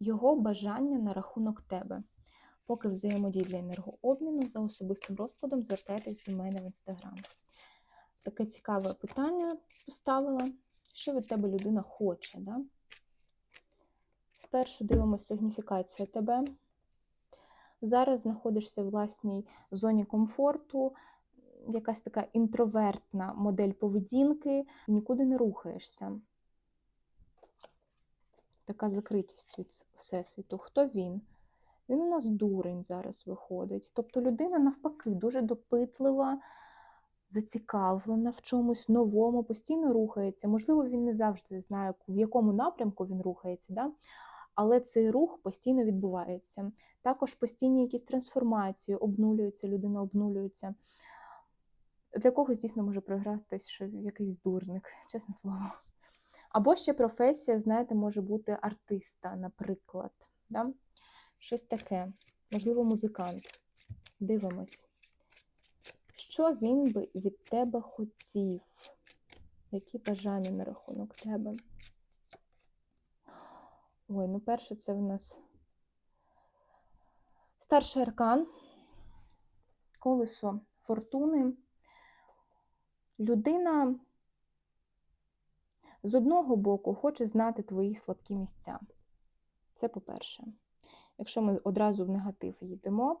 його бажання на рахунок тебе. Поки взаємодій для енергообміну за особистим розкладом, звертайтесь до мене в інстаграм. Таке цікаве питання поставила. Що від тебе людина хоче? Да? Спершу дивимося сигніфікація тебе. Зараз знаходишся в власній зоні комфорту, якась така інтровертна модель поведінки, нікуди не рухаєшся. Така закритість від Всесвіту. Хто він? Він у нас дурень зараз виходить. Тобто людина, навпаки, дуже допитлива, зацікавлена в чомусь новому, постійно рухається. Можливо, він не завжди знає, в якому напрямку він рухається, да? але цей рух постійно відбувається. Також постійні якісь трансформації, обнулюються, людина обнулюється. Для когось дійсно може програтись, що якийсь дурник, чесне слово. Або ще професія, знаєте, може бути артиста, наприклад. Да? Щось таке, можливо, музикант. Дивимось. Що він би від тебе хотів? Які бажання на рахунок тебе? Ой, ну перше, це в нас старший аркан, колесо фортуни. Людина з одного боку хоче знати твої слабкі місця. Це по-перше. Якщо ми одразу в негатив їдемо,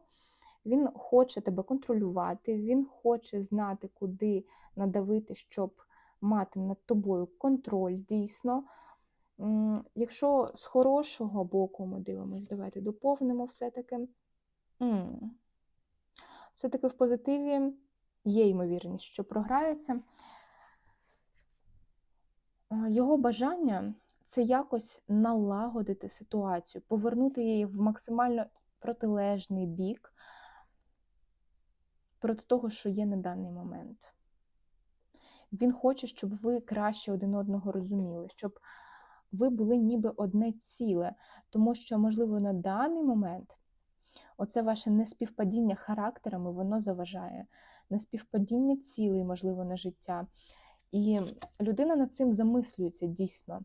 він хоче тебе контролювати, він хоче знати, куди надавити, щоб мати над тобою контроль дійсно. Якщо з хорошого боку ми дивимося, давайте доповнимо все-таки. Все-таки в позитиві є ймовірність, що програється. Його бажання це якось налагодити ситуацію, повернути її в максимально протилежний бік проти того, що є на даний момент. Він хоче, щоб ви краще один одного розуміли, щоб ви були ніби одне ціле, тому що, можливо, на даний момент оце ваше неспівпадіння характерами, воно заважає, неспівпадіння цілей, можливо, на життя. І людина над цим замислюється дійсно.